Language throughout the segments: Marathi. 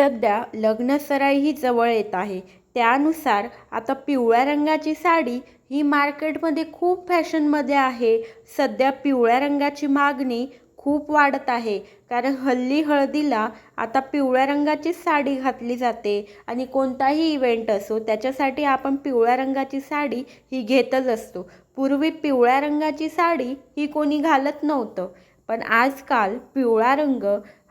सध्या लग्नसराई ही जवळ येत आहे. त्यानुसार आता पिवळ्या रंगाची साडी ही मार्केटमध्ये खूप फॅशनमध्ये आहे. सध्या पिवळ्या रंगाची मागणी खूप वाढत आहे. कारण हल्ली हळदीला आता पिवळ्या रंगाचीच साडी घातली जाते आणि कोणताही इव्हेंट असो त्याच्यासाठी आपण पिवळ्या रंगाची साडी ही घेतच असतो. पूर्वी पिवळ्या रंगाची साडी ही कोणी घालत नव्हतं. पण आजकाल पिवळा रंग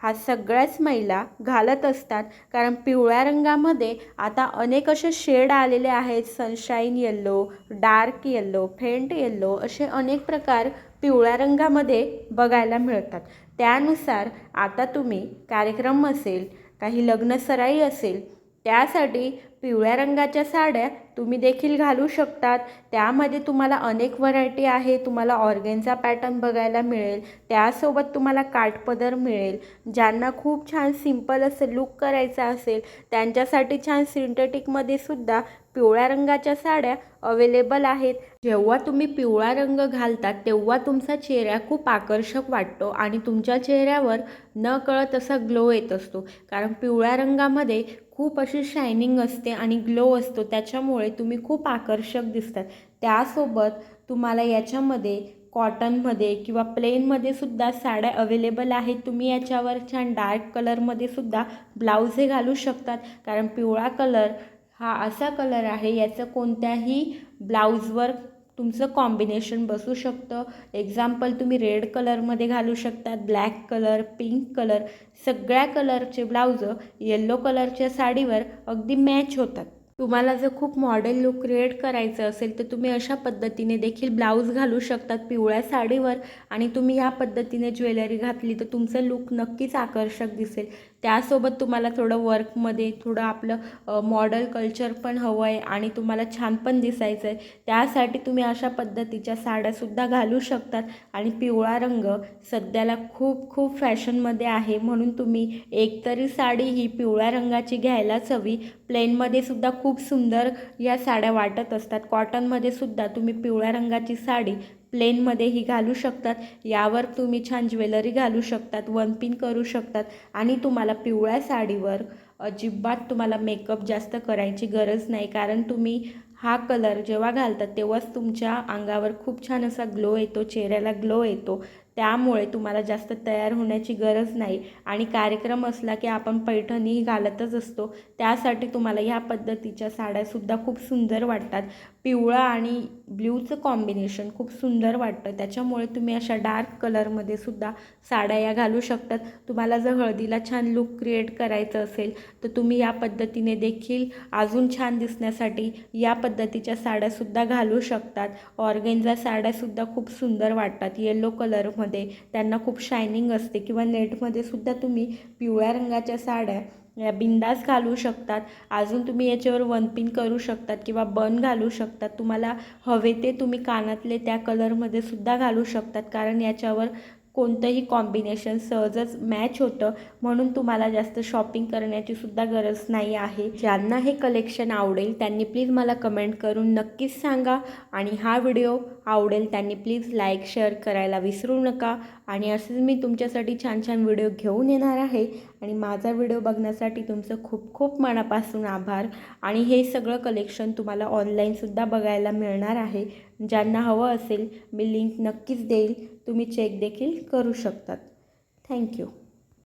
हा सगळ्याच महिला घालत असतात. कारण पिवळ्या रंगामध्ये आता अनेक असे शेड आलेले आहेत. Sunshine yellow dark yellow faint yellow असे अनेक प्रकार पिवळ्या रंगामध्ये बघायला मिळतात. त्यानुसार आता तुम्ही कार्यक्रम असेल काही लग्नसराई असेल त्यासाठी पिवळ्या रंगाच्या साड्या तुम्ही देखील घालू शकतात. त्यामध्ये तुम्हाला अनेक व्हरायटी आहे. तुम्हाला ऑर्गेनचा पॅटर्न बघायला मिळेल. त्यासोबत तुम्हाला काठपदर मिळेल. ज्यांना खूप छान सिंपल असं लुक करायचा असेल त्यांच्यासाठी छान सिंथेटिकमध्ये सुद्धा पिवळ्या रंगाच्या साड्या अवेलेबल आहेत. जेव्हा तुम्ही पिवळा रंग घालतात तेव्हा तुमचा चेहरा खूप आकर्षक वाटतो आणि तुमच्या चेहऱ्यावर न कळत असा ग्लो येत असतो. कारण पिवळ्या रंगामध्ये खूप अशी शायनिंग असते आणि ग्लो असतो. त्याच्यामुळे तुम्ही खूप आकर्षक दिसतात. त्यासोबत तुम्हाला याच्यामध्ये कॉटनमध्ये किंवा प्लेनमध्ये सुद्धा साड्या अवेलेबल आहेत. तुम्ही याच्यावर छान डार्क कलरमध्ये सुद्धा ब्लाऊज हे घालू शकतात. कारण पिवळा कलर हा असा कलर आहे याचं कोणत्याही ब्लाऊजवर तुमचं कॉम्बिनेशन बसू शकतं. एक्झाम्पल तुम्ही रेड कलरमध्ये घालू शकतात ब्लॅक कलर पिंक कलर सगळ्या कलरचे ब्लाऊज येल्लो कलरच्या साडीवर अगदी मॅच होतात. तुम्हाला जर खूप मॉडेल लुक क्रिएट करायचं असेल तर तुम्ही अशा पद्धतीने देखील ब्लाऊज घालू शकतात पिवळ्या साडीवर. आणि तुम्ही ह्या पद्धतीने ज्वेलरी घातली तर तुमचं लुक नक्कीच आकर्षक दिसेल. त्यासोबत तुम्हाला थोडं वर्कमध्ये थोडं आपलं मॉडल कल्चर पण हवं आहे आणि तुम्हाला छान पण दिसायचं आहे. त्यासाठी तुम्ही अशा पद्धतीच्या साड्यासुद्धा घालू शकतात. आणि पिवळा रंग सध्याला खूप खूप फॅशनमध्ये आहे. म्हणून तुम्ही एकतरी साडी ही पिवळ्या रंगाची घ्यायलाच हवी. प्लेनमध्ये सुद्धा खूप सुंदर या साड्या वाटत असतात. कॉटनमध्ये सुद्धा तुम्ही पिवळ्या रंगाची साडी प्लेनमध्येही घालू शकतात. यावर तुम्ही छान ज्वेलरी घालू शकतात वन पिन करू शकतात आणि तुम्हाला पिवळ्या साडीवर अजिबात तुम्हाला मेकअप जास्त करायची गरज नाही. कारण तुम्ही हा कलर जेव्हा घालतात तेव्हाच तुमच्या अंगावर खूप छान असा ग्लो येतो चेहऱ्याला ग्लो येतो. त्यामुळे तुम्हाला जास्त तयार होण्याची गरज नाही. आणि कार्यक्रम असला की आपण पैठणी घालतच असतो. त्यासाठी तुम्हाला ह्या पद्धतीच्या साड्यासुद्धा खूप सुंदर वाटतात. पिवळा आणि ब्ल्यूचं कॉम्बिनेशन खूप सुंदर वाटतं. त्याच्यामुळे तुम्ही अशा डार्क कलरमध्ये सुद्धा साड्या या घालू शकतात. तुम्हाला जर हळदीला छान लुक क्रिएट करायचं असेल तर तुम्ही या पद्धतीने देखील अजून छान दिसण्यासाठी या पद्धतीच्या साड्यासुद्धा घालू शकतात. ऑर्गेन्झा साड्यासुद्धा खूप सुंदर वाटतात. येलो कलरमध्ये त्यांना खूप शायनिंग असते किंवा नेटमध्ये सुद्धा तुम्ही पिवळ्या रंगाच्या साड्या या बिंदास घालू शकतात. अजून तुम्ही याच्यावर वन पिन करू शकतात किंवा बन घालू शकतात. तुम्हाला हवे ते तुम्ही कानातले त्या कलरमध्ये सुद्धा घालू शकतात. कारण याच्यावर कोणतंही कॉम्बिनेशन सहजच मॅच होतं म्हणून तुम्हाला जास्त शॉपिंग करण्याची सुद्धा गरज नाही आहे. ज्यांना हे कलेक्शन आवडेल त्यांनी प्लीज मला कमेंट करून नक्कीच सांगा. आणि हा व्हिडिओ आवडेल त्यांनी प्लीज लाईक शेअर करायला विसरू नका. आणि असेच मी तुमच्यासाठी छान छान व्हिडिओ घेऊन येणार आहे. आणि माझा व्हिडिओ बघण्यासाठी तुमचं खूप खूप मनापासून आभार. आणि हे सगळं कलेक्शन तुम्हाला ऑनलाईनसुद्धा बघायला मिळणार आहे. ज्यांना हवं असेल मी लिंक नक्कीच देईल. तुम्ही चेक देखील करू शकतात. थँक्यू.